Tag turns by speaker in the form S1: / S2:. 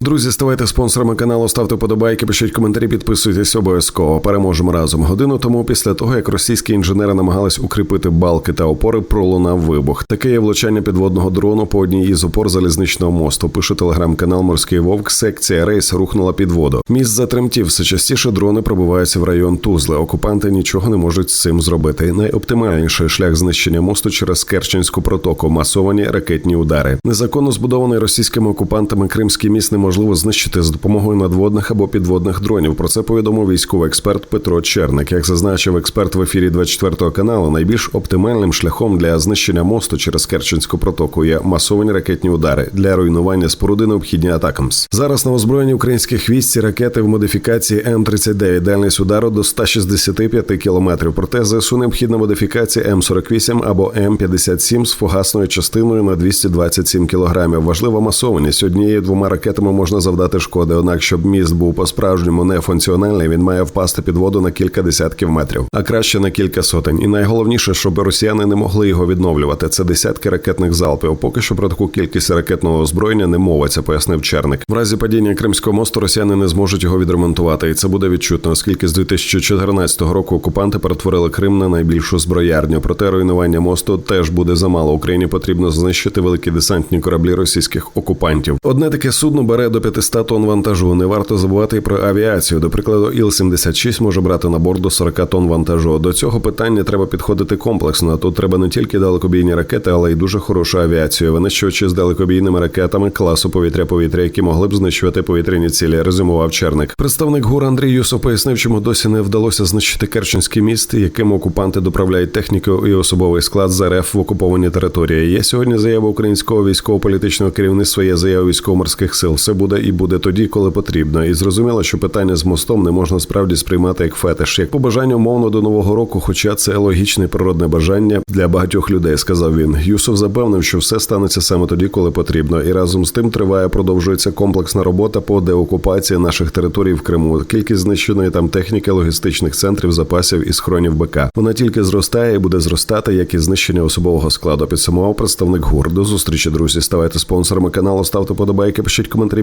S1: Друзі, ставайте спонсорами каналу, ставте подобайки, пишіть коментарі, підписуйтесь обов'язково. Переможемо разом. Годину тому, після того як російські інженери намагались укріпити балки та опори, пролунав вибух. Таке є влучання підводного дрону по одній із опор залізничного мосту. Пише телеграм-канал Морський Вовк. Секція рейс рухнула під воду. Міст затремтів. Все частіше дрони пробиваються в район Тузли. Окупанти нічого не можуть з цим зробити. Найоптимальніший шлях знищення мосту через Керченську протоку. Масовані ракетні удари. Незаконно збудований російськими окупантами Кримський міст неможливо знищити з допомогою надводних або підводних дронів. Про це повідомив військовий експерт Петро Черник. Як зазначив експерт в ефірі 24 каналу, найбільш оптимальним шляхом для знищення мосту через Керченську протоку є масовані ракетні удари для руйнування споруди необхідні атакамс. Зараз на озброєнні українських військ ці ракети в модифікації М39, дальність удару до 165 кілометрів. Проте ЗСУ необхідна модифікація М48 або М57 з фугасною частиною на 227 кілограмів. Важлива масованість однією двома ракетами можна завдати шкоди. Однак, щоб міст був по-справжньому нефункціональний, він має впасти під воду на кілька десятків метрів, а краще на кілька сотень. І найголовніше, щоб росіяни не могли його відновлювати. Це десятки ракетних залпів. Поки що про таку кількість ракетного озброєння не мовиться, пояснив Черник. В разі падіння Кримського мосту росіяни не зможуть його відремонтувати, і це буде відчутно, оскільки з 2014 року окупанти перетворили Крим на найбільшу зброярню. Проте руйнування мосту теж буде замало. Україні потрібно знищити великі десантні кораблі російських окупантів. Одне таке судно бере до 500 тонн вантажу. Не варто забувати і про авіацію. До прикладу, Іл-76 може брати на борт до 40 тонн вантажу. До цього питання треба підходити комплексно. Тут треба не тільки далекобійні ракети, але й дуже хорошу авіацію. Винищувачі з далекобійними ракетами класу повітря-повітря, які могли б знищувати повітряні цілі. Резюмував Черник. Представник ГУР Андрій Юсов пояснив, чому досі не вдалося знищити Керченський міст, яким окупанти доправляють техніку і особовий склад з РФ в окуповані території. Є сьогодні заява українського військово-політичного керівництва. Є заява військово-морських сил. Все буде і буде тоді, коли потрібно. І зрозуміло, що питання з мостом не можна справді сприймати як фетиш, як побажання умовно до нового року, хоча це логічне природне бажання для багатьох людей, сказав він. Юсов запевнив, що все станеться саме тоді, коли потрібно, і разом з тим триває, продовжується комплексна робота по деокупації наших територій в Криму. Кількість знищеної там техніки, логістичних центрів, запасів і схронів БК. Вона тільки зростає і буде зростати, як і знищення особового складу. Підсумував представник ГУР. До зустрічі, друзі. Ставайте спонсорами каналу, ставте подобайки, пишіть коментарі,